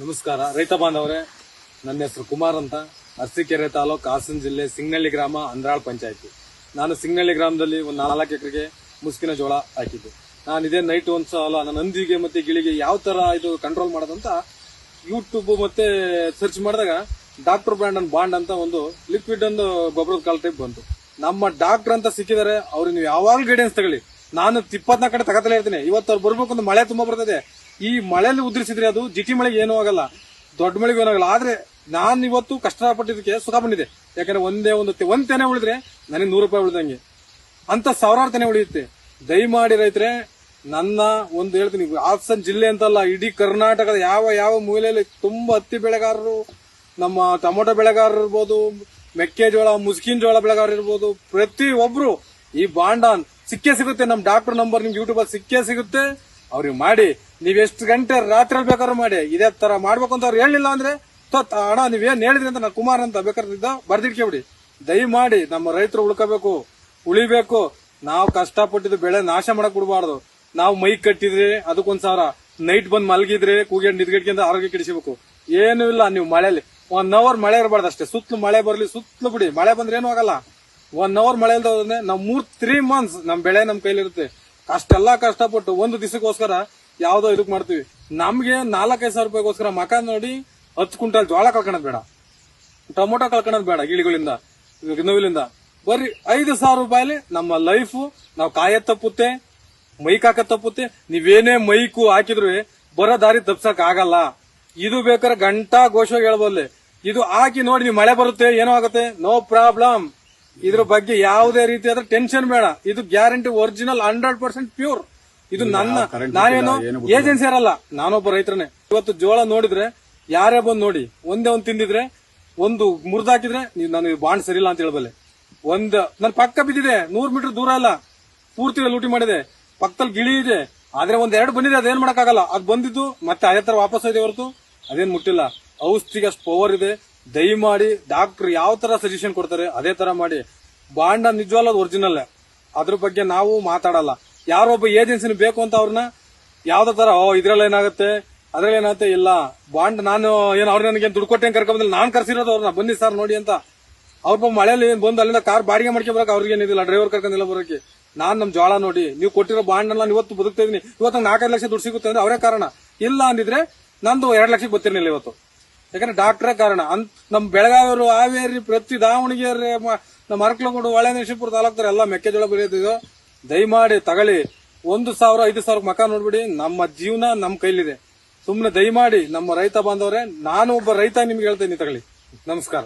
ನಮಸ್ಕಾರ. ರೈತ ಬಾಂಧವರೇ, ನನ್ನ ಹೆಸರು ಕುಮಾರ್ ಅಂತ. ಅರಸೀಕೆರೆ ತಾಲೂಕು ಹಾಸನ ಜಿಲ್ಲೆ ಸಿಂಗ್ನಳ್ಳಿ ಗ್ರಾಮ, ಅಂದ್ರಾಳ್ ಪಂಚಾಯತಿ. ನಾನು ಸಿಂಗ್ನಳ್ಳಿ ಗ್ರಾಮದಲ್ಲಿ ಒಂದು ನಾಲ್ಕು ಎಕರೆಗೆ ಮುಸ್ಕಿನ ಜೋಳ ಹಾಕಿದ್ದೆ. ನಾನು ಇದೇ ನೈಟ್ ಒಂದು ಸಲ ನನ್ನ ನಂದಿಗೆ ಮತ್ತೆ ಗಿಳಿಗೆ ಯಾವ ತರ ಇದು ಕಂಟ್ರೋಲ್ ಮಾಡೋದಂತ ಯೂಟ್ಯೂಬ್ ಮತ್ತೆ ಸರ್ಚ್ ಮಾಡಿದಾಗ ಡಾಕ್ಟರ್ ಬ್ರ್ಯಾಂಡ್ ಅಂಡ್ ಬಾಂಡ್ ಅಂತ ಒಂದು ಲಿಕ್ವಿಡ್ ಒಂದು ಗೊಬ್ಬರದ ಕಾಲ್ ಟೈಪ್ ಬಂತು. ನಮ್ಮ ಡಾಕ್ಟರ್ ಅಂತ ಸಿಕ್ಕಿದ್ದಾರೆ ಅವ್ರಿಗೆ ನೀವು ಯಾವಾಗಲೂ ಗೈಡೆನ್ಸ್ ತಗೊಳ್ಳಿ. ನಾನು ಇಪ್ಪತ್ನಾಲ್ಕು ಕಡೆ ತಗತಲೇ ಇರ್ತೀನಿ. ಇವತ್ತು ಅವ್ರು ಬರ್ಬೇಕು ಒಂದು ಮಳೆ ತುಂಬಾ ಬರ್ತದೆ. ಈ ಮಳೆಯಲ್ಲಿ ಉದ್ರಿಸಿದ್ರೆ ಅದು ಜಿಟಿ ಮಳೆಗೆ ಏನೂ ಆಗಲ್ಲ. ದೊಡ್ಡ ಮಳೆಗೆ ಏನೂ ಆಗಲ್ಲ. ಆದ್ರೆ ನಾನು ಇವತ್ತು ಕಷ್ಟಪಟ್ಟಿದ್ದಕ್ಕೆ ಸುಖ ಬಂದಿದೆ. ಯಾಕಂದ್ರೆ ಒಂದೇ ಒಂದು ಒಂದ್ ತೆನೆ ಉಳಿದ್ರೆ ನನಗೆ ನೂರು ರೂಪಾಯಿ ಉಳಿದಂಗೆ. ಅಂತ ಸಾವಿರಾರು ತೆನೆ ಉಳಿಯುತ್ತೆ. ದಯಮಾಡಿ ರೈತರೆ, ನನ್ನ ಒಂದು ಹೇಳ್ತೀನಿ. ಹಾಸನ್ ಜಿಲ್ಲೆ ಅಂತಲ್ಲ, ಇಡೀ ಕರ್ನಾಟಕದ ಯಾವ ಯಾವ ಮೂಲೆಯಲ್ಲಿ ತುಂಬಾ ಹತ್ತಿ ಬೆಳೆಗಾರರು, ನಮ್ಮ ಟೊಮೊಟೊ ಬೆಳೆಗಾರರು ಇರ್ಬೋದು, ಮೆಕ್ಕೆಜೋಳ, ಮುಸ್ಕಿನ್ ಜೋಳ ಬೆಳೆಗಾರರು ಇರ್ಬೋದು, ಪ್ರತಿ ಒಬ್ರು ಈ ಬಾಂಡಾನ್ ಸಿಕ್ಕೇ ಸಿಗುತ್ತೆ. ನಮ್ಮ ಡಾಕ್ಟರ್ ನಂಬರ್ ನಿಮ್ಗೆ ಯೂಟ್ಯೂಬ್ ಅಲ್ಲಿ ಸಿಕ್ಕೇ ಸಿಗುತ್ತೆ. ಅವ್ರಿಗೆ ಮಾಡಿ ನೀವ್ ಎಷ್ಟು ಗಂಟೆ ರಾತ್ರಿ ಬೇಕಾದ್ರೂ ಮಾಡಿ. ಇದೇ ತರ ಮಾಡ್ಬೇಕು ಅಂತ ಅವ್ರು ಹೇಳಿಲ್ಲ ಅಂದ್ರೆ ಅಣ್ಣ ನೀವೇನ್ ಹೇಳಿದ್ರಿ ಅಂತ ನಾನು ಕುಮಾರ್ ಅಂತ ಬೇಕಾದ ಬರ್ದಿಟ್ಕೊಬಿಡಿ ದಯಮಾಡಿ ನಮ್ಮ ರೈತರು ಉಳ್ಕೋಬೇಕು, ಉಳಿಬೇಕು. ನಾವು ಕಷ್ಟಪಟ್ಟಿದ್ದು ಬೆಳೆ ನಾಶ ಮಾಡಕ್ ಬಿಡಬಾರ್ದು. ನಾವು ಮೈ ಕಟ್ಟಿದ್ರೆ ಅದಕ್ಕೊಂದ್ ಸಾವಿರ ನೈಟ್ ಬಂದ್ ಮಲಗಿದ್ರೆ ಕೂಗಿ ನಿದ್ಗೆಟ್ಕೊಂಡು ಆರೋಗ್ಯ ಕೆಡಿಸಬೇಕು. ಏನು ಇಲ್ಲ ನೀವು ಮಳೆಯಲ್ಲಿ. ಒನ್ ಅವರ್ ಮಳೆ ಇರಬಾರ್ದು ಅಷ್ಟೇ. ಸುತ್ತಲೂ ಮಳೆ ಬರ್ಲಿ ಸುತ್ತಲೂ ಬಿಡಿ. ಮಳೆ ಬಂದ್ರೆ ಏನು ಆಗಲ್ಲ. ಒನ್ ಅವರ್ ಮಳೆ ಇಲ್ದ ನಾವು ಮೂರ್ ತ್ರೀ ಮಂತ್ಸ್ ನಮ್ ಬೆಳೆ ನಮ್ ಕೈಲಿರುತ್ತೆ. ಅಷ್ಟೆಲ್ಲ ಕಷ್ಟಪಟ್ಟು ಒಂದು ದಿವಸಕ್ಕೋಸ್ಕರ ಯಾವ್ದೋ ಇದಕ್ ಮಾಡ್ತೀವಿ. ನಮ್ಗೆ ನಾಲ್ಕೈದು ಸಾವಿರ ರೂಪಾಯಿಗೋಸ್ಕರ ಮಕ ನೋಡಿ ಹತ್ತು ಕ್ವಿಂಟಲ್ ಜೋಳ ಕಳ್ಕೊಳದ್ ಬೇಡ. ಟೊಮೊಟೊ ಕಳ್ಕೊಳದ್ ಬೇಡ ಗಿಳಿಗಳಿಂದ ನೋವಿಲಿಂದ ಬರ್ರಿ ಐದು ಸಾವಿರ ರೂಪಾಯಿಲಿ ನಮ್ಮ ಲೈಫ್, ನಾವು ಕಾಯ ತಪ್ಪುತ್ತೆ ಮೈಕ್ ಹಾಕ ತಪ್ಪುತ್ತೆ ನೀವೇನೇ ಮೈಕು ಹಾಕಿದ್ರು ಬರೋ ದಾರಿ ತಪ್ಸಕ್ ಆಗಲ್ಲ. ಇದು ಬೇಕಾದ್ರೆ ಗಂಟಾ ಘೋಷವಾಗಿ ಹೇಳ್ಬೋದ್ಲೆ. ಇದು ಹಾಕಿ ನೋಡಿ ನೀವು ಮಳೆ ಬರುತ್ತೆ, ಏನೋ ಆಗುತ್ತೆ, ನೋ ಪ್ರಾಬ್ಲಮ್. ಇದ್ರ ಬಗ್ಗೆ ಯಾವುದೇ ರೀತಿಯಾದ ಟೆನ್ಷನ್ ಬೇಡ. ಇದು guarantee original hundred percent pure ಇದು ನನ್ನ ನಾನೇನು ಏಜೆನ್ಸಿ ಇರಲ್ಲ ನಾನೊಬ್ಬ ರೈತರನೇ ಇವತ್ತು ಜೋಳ ನೋಡಿದ್ರೆ ಯಾರೇ ಬಂದು ನೋಡಿ ಒಂದೇ ಒಂದ್ ತಿಂದಿದ್ರೆ ಒಂದು ಮುರಿದಾಕಿದ್ರೆ ನೀವು ನನಗೆ ಬಾಂಡ್ ಸರಿಯಿಲ್ಲ ಅಂತ ಹೇಳಬಲ್ಲೆ. ಒಂದ್ ನನ್ ಪಕ್ಕ ಬಿದ್ದಿದೆ ನೂರ್ ಮೀಟರ್ ದೂರ ಅಲ್ಲ ಪೂರ್ತಿ ಲೂಟಿ ಮಾಡಿದೆ. ಪಕ್ಕದಲ್ಲಿ ಗಿಳಿ ಇದೆ ಆದ್ರೆ ಒಂದ್ ಎರಡು ಬಂದಿದೆ ಅದೇನ್ ಮಾಡಕ್ಕಾಗಲ್ಲ. ಅದ್ ಬಂದಿದ್ದು ಮತ್ತೆ ಅದೇ ತರ ವಾಪಸ್ ಇದೆ ಹೊರತು ಅದೇನ್ ಮುಟ್ಟಿಲ್ಲ. ಔಷಧಿಗೆ ಅಷ್ಟು ಪವರ್ ಇದೆ ದಯಮಾಡಿ ಡಾಕ್ಟರ್ ಯಾವ ತರ ಸಜೆಷನ್ ಕೊಡ್ತಾರೆ, ಅದೇ ತರ ಮಾಡಿ. ಬಾಂಡ ನಿಜವಲ್ಲ ಒರಿಜಿನಲ್ ಅದ್ರ ಬಗ್ಗೆ ನಾವು ಮಾತಾಡಲ್ಲ. ಯಾರೊಬ್ಬ ಏಜೆನ್ಸಿನ ಬೇಕು ಅಂತ ಅವ್ರನ್ನ, ಯಾವ್ದೋ ತರ, ಓ, ಇದ್ರಲ್ಲಿ ಏನಾಗುತ್ತೆ, ಅದ್ರಲ್ಲಿ ಏನಾಗುತ್ತೆ, ಇಲ್ಲ, ಬಾಂಡ್ ನಾನು ಏನು ಅವ್ರು ನನಗೆ ದುಡ್ಡು ಕೊಟ್ಟೆ ಕರ್ಕೊಂಬಂದಿಲ್ಲ ನಾನ್ ಕರ್ಸಿರೋದು ಅವ್ರನ್ನ, ಬನ್ನಿ ಸರ್ ನೋಡಿ ಅಂತ. ಅವ್ರ ಮಳೆಯಲ್ಲಿ ಏನ್ ಬಂದು ಅಲ್ಲಿಂದ ಕಾರ್ ಬಾಡಿಗೆ ಮಾಡ್ಕೊಂಡ್ ಬರಕ್ ಅವ್ರಿಗೆ ಏನಿದಿಲ್ಲ ಡ್ರೈವರ್ ಕರ್ಕೊಂಡಿಲ್ಲ ಬರೋಕೆ. ನಾನ್ ನಮ್ ಜ್ವಾಳ ನೋಡಿ, ನೀವು ಕೊಟ್ಟಿರೋ ಬಾಂಡ್ ನಾನು ಇವತ್ತು ಬದುಕ್ತಾ ಇದೀನಿ. ಇವತ್ತು ನಾಲ್ಕೈದು ಲಕ್ಷ ದುಡ್ಡು ಸಿಗುತ್ತೆ ಅಂದ್ರೆ ಅವರೇ ಕಾರಣ. ಇಲ್ಲ ಅಂದಿದ್ರೆ ನಂದು ಎರಡು ಲಕ್ಷಕ್ಕೆ ಗೊತ್ತಿರಲಿಲ್ಲ ಇವತ್ತು. ಯಾಕಂದ್ರೆ ಡಾಕ್ಟ್ರೇ ಕಾರಣ. ಅಂತ ನಮ್ ಬೆಳಗಾವಿಯವರು ಹಾವೇರಿ ಪ್ರತಿ ದಾವಣಗೆರೆ ನಮ್ಮ ಅರಕಲಗೂಡು ಹೊಳೆನರಸೀಪುರ ತಾಲೂಕರು ಎಲ್ಲ ಮೆಕ್ಕೆಜೋಳ ಬೆಳೆಯುತ್ತಿದ್ದು, ದಯಮಾಡಿ ತಗಳಿ ಒಂದು ಸಾವಿರ, ಐದು ಸಾವಿರ ಮಕ ನೋಡ್ಬಿಡಿ. ನಮ್ಮ ಜೀವನ ನಮ್ಮ ಕೈಲಿದೆ. ಸುಮ್ಮನೆ ದಯಮಾಡಿ ನಮ್ಮ ರೈತ ಬಾಂಧವರೇ, ನಾನು ಒಬ್ಬ ರೈತ ನಿಮ್ಗೆ ಹೇಳ್ತೇನೆ ತಗಳಿ ನಮಸ್ಕಾರ.